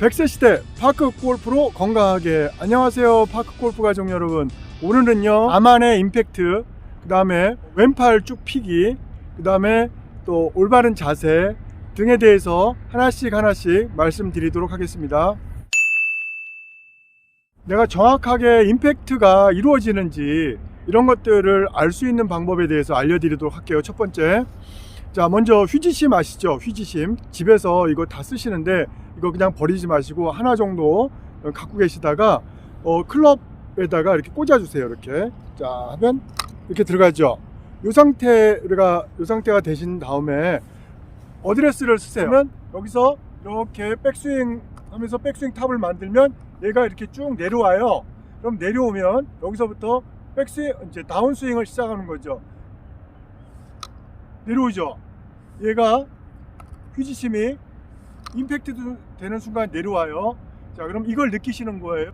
100세 시대 파크 골프로 건강하게. 안녕하세요 파크 골프 가족 여러분. 오늘은요 아만의 임팩트 그 다음에 왼팔 쭉 피기 그 다음에 또 올바른 자세 등에 대해서 하나씩 하나씩 말씀드리도록 하겠습니다. 내가 정확하게 임팩트가 이루어지는지 이런 것들을 알 수 있는 방법에 대해서 알려드리도록 할게요. 첫 번째. 자 먼저 휴지심 아시죠? 휴지심. 집에서 이거 다 쓰시는데 이거 그냥 버리지 마시고 하나 정도 갖고 계시다가 어, 클럽에다가 이렇게 꽂아주세요 이렇게. 자 하면 이렇게 들어가죠. 이 상태가 이 상태가 되신 다음에 어드레스를 쓰세요 그러면 여기서 이렇게 백스윙 하면서 백스윙 탑을 만들면 얘가 이렇게 쭉 내려와요. 그럼 내려오면 여기서부터 백스윙 이제 다운스윙을 시작하는 거죠. 내려오죠. 얘가 휴지심이 임팩트 되는 순간 내려와요. 자, 그럼 이걸 느끼시는 거예요.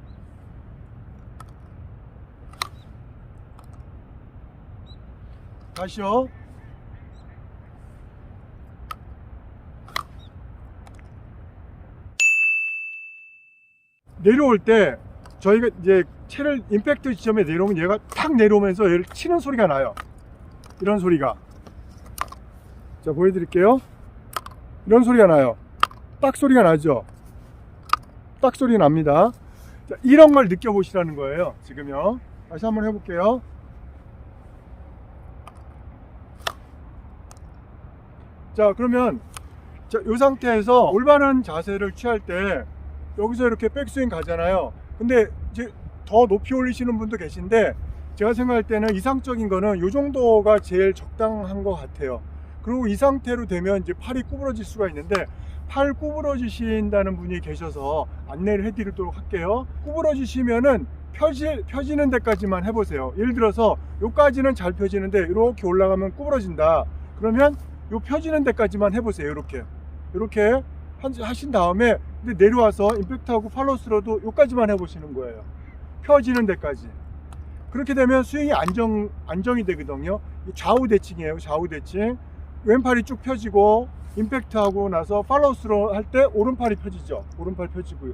다시요. 내려올 때 저희가 이제 채를 임팩트 지점에 내려오면 얘가 탁 내려오면서 얘를 치는 소리가 나요. 이런 소리가. 자, 보여드릴게요. 이런 소리가 나요. 딱 소리가 나죠. 딱 소리 납니다. 자, 이런 걸 느껴보시라는 거예요. 지금요. 다시 한번 해볼게요. 자, 그러면 자, 이 상태에서 올바른 자세를 취할 때 여기서 이렇게 백스윙 가잖아요. 근데 이제 더 높이 올리시는 분도 계신데 제가 생각할 때는 이상적인 거는 이 정도가 제일 적당한 것 같아요. 그리고 이 상태로 되면 이제 팔이 구부러질 수가 있는데 팔 구부러지신다는 분이 계셔서 안내를 해드리도록 할게요. 구부러지시면은 펴지, 펴지는 데까지만 해보세요. 예를 들어서 요까지는 잘 펴지는데 이렇게 올라가면 구부러진다. 그러면 요 펴지는 데까지만 해보세요. 이렇게 이렇게 하신 다음에 근데 내려와서 임팩트하고 팔로스로도 요까지만 해보시는 거예요. 펴지는 데까지. 그렇게 되면 스윙이 안정 안정이 되거든요. 좌우 대칭이에요. 좌우 대칭. 왼팔이 쭉 펴지고 임팩트 하고 나서 팔로우스로 할 때 오른팔이 펴지죠. 오른팔 펴지고요.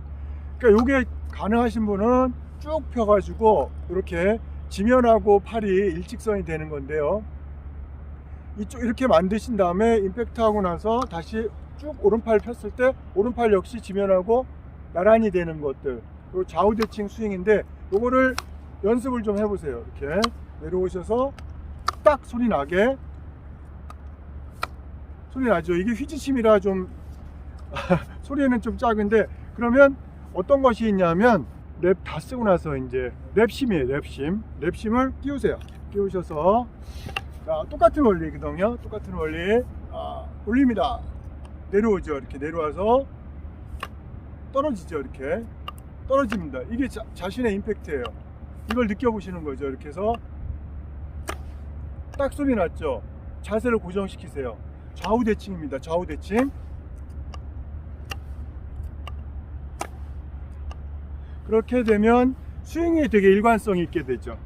그러니까 요게 가능하신 분은 쭉 펴가지고 이렇게 지면하고 팔이 일직선이 되는 건데요. 이쪽 이렇게 만드신 다음에 임팩트 하고 나서 다시 쭉 오른팔 폈을 때 오른팔 역시 지면하고 나란히 되는 것들. 요 좌우 대칭 스윙인데 요거를 연습을 좀 해보세요. 이렇게 내려오셔서 딱 소리 나게 소리 나죠. 이게 휘지심이라 좀 소리는 좀 작은데 그러면 어떤 것이 있냐면 랩 다 쓰고 나서 이제 랩심이에요. 랩심. 랩심을 끼우세요. 끼우셔서 자, 똑같은 원리거든요. 똑같은 원리. 아, 올립니다. 내려오죠. 이렇게 내려와서 떨어지죠. 이렇게 떨어집니다. 이게 자, 자신의 임팩트예요. 이걸 느껴보시는 거죠. 이렇게 해서 딱 소리 났죠. 자세를 고정시키세요. 좌우 대칭입니다. 좌우 대칭. 그렇게 되면 스윙이 되게 일관성이 있게 되죠.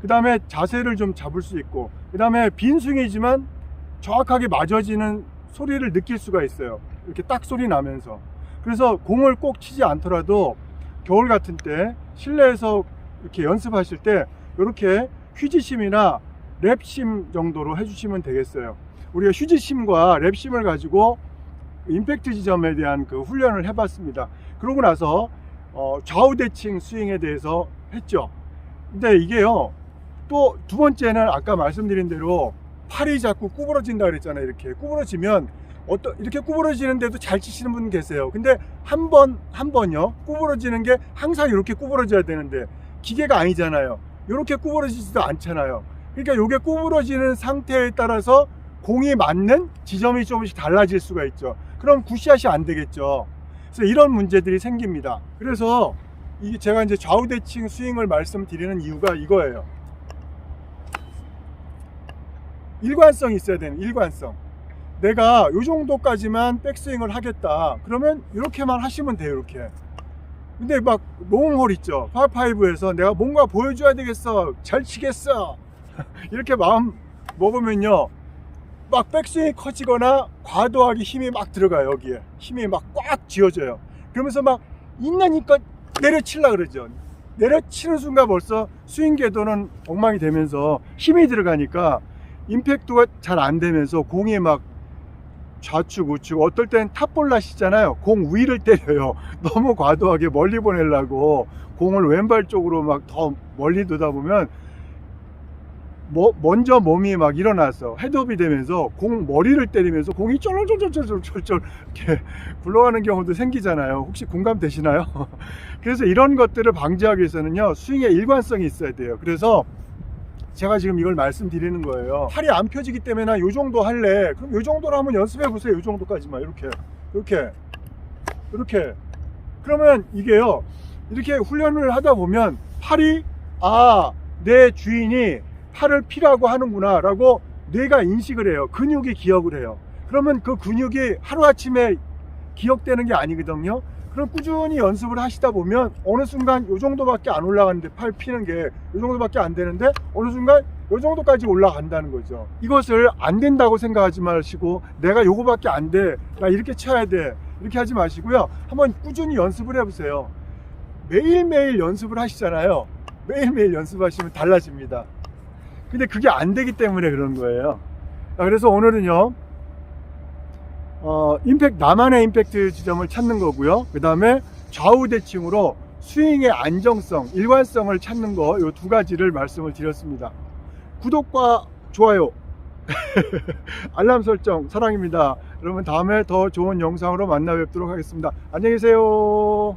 그 다음에 자세를 좀 잡을 수 있고, 그 다음에 빈 스윙이지만 정확하게 맞아지는 소리를 느낄 수가 있어요. 이렇게 딱 소리 나면서. 그래서 공을 꼭 치지 않더라도 겨울 같은 때 실내에서 이렇게 연습하실 때 이렇게 휴지심이나 랩심 정도로 해주시면 되겠어요. 우리가 휴지심과 랩심을 가지고 임팩트 지점에 대한 그 훈련을 해봤습니다. 그러고 나서 어, 좌우 대칭 스윙에 대해서 했죠. 근데 이게요. 또 두 번째는 아까 말씀드린 대로 팔이 자꾸 구부러진다 그랬잖아요. 이렇게 구부러지면 어떤 이렇게 구부러지는데도 잘 치시는 분 계세요. 근데 한 번 한 번요 구부러지는 게 항상 이렇게 구부러져야 되는데 기계가 아니잖아요. 이렇게 구부러지지도 않잖아요. 그러니까 이게 구부러지는 상태에 따라서 공이 맞는 지점이 조금씩 달라질 수가 있죠. 그럼 굿샷이 안 되겠죠. 그래서 이런 문제들이 생깁니다. 그래서 이 제가 이제 좌우 대칭 스윙을 말씀드리는 이유가 이거예요. 일관성이 있어야 되는 일관성. 내가 이 정도까지만 백스윙을 하겠다. 그러면 이렇게만 하시면 돼요. 이렇게. 근데 막 롱홀 있죠. 파5에서 내가 뭔가 보여줘야 되겠어. 잘 치겠어. 이렇게 마음 먹으면요. 막 백스윙이 커지거나 과도하게 힘이 막 들어가요. 여기에. 힘이 막 꽉 쥐어져요. 그러면서 막 힘껏 내려치려 그러죠. 내려치는 순간 벌써 스윙 궤도는 엉망이 되면서 힘이 들어가니까 임팩트가 잘 안 되면서 공이 막 좌측 우측 어떨 땐 탑볼라시잖아요 공 위를 때려요 너무 과도하게 멀리 보내려고 공을 왼발 쪽으로 막 더 멀리 두다 보면 뭐 먼저 몸이 막 일어나서 헤드업이 되면서 공 머리를 때리면서 공이 쫄쫄쫄쫄쫄쫄 이렇게 굴러가는 경우도 생기잖아요 혹시 공감 되시나요? 그래서 이런 것들을 방지하기 위해서는요 스윙의 일관성이 있어야 돼요 그래서 제가 지금 이걸 말씀드리는 거예요. 팔이 안 펴지기 때문에 나요 정도 할래. 그럼 요 정도로 한번 연습해 보세요. 요 정도까지만 이렇게, 이렇게, 이렇게. 그러면 이게요. 이렇게 훈련을 하다 보면 팔이 아 내 주인이 팔을 피라고 하는구나 라고 뇌가 인식을 해요. 근육이 기억을 해요. 그러면 그 근육이 하루 아침에 기억되는 게 아니거든요. 그럼 꾸준히 연습을 하시다 보면 어느 순간 요 정도밖에 안 올라가는데 팔 피는 게요 정도밖에 안 되는데 어느 순간 요 정도까지 올라간다는 거죠. 이것을 안 된다고 생각하지 마시고 내가 요거밖에 안 돼. 나 이렇게 쳐야 돼. 이렇게 하지 마시고요. 한번 꾸준히 연습을 해보세요. 매일매일 연습을 하시잖아요. 매일매일 연습하시면 달라집니다. 근데 그게 안 되기 때문에 그런 거예요. 자, 그래서 오늘은요. 어, 임팩 나만의 임팩트 지점을 찾는 거고요. 그 다음에 좌우 대칭으로 스윙의 안정성, 일관성을 찾는 거이두 가지를 말씀을 드렸습니다. 구독과 좋아요, 알람 설정 사랑입니다. 여러분 다음에 더 좋은 영상으로 만나 뵙도록 하겠습니다. 안녕히 계세요.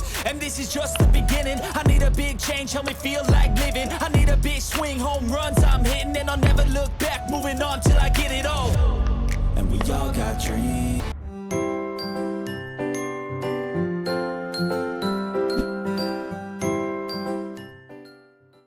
and this is just the beginning. I need a big change, help me feel like living. I need a big swing, home runs I'm hitting, and I'll never look back. Moving on till I get it all. And we all got dreams.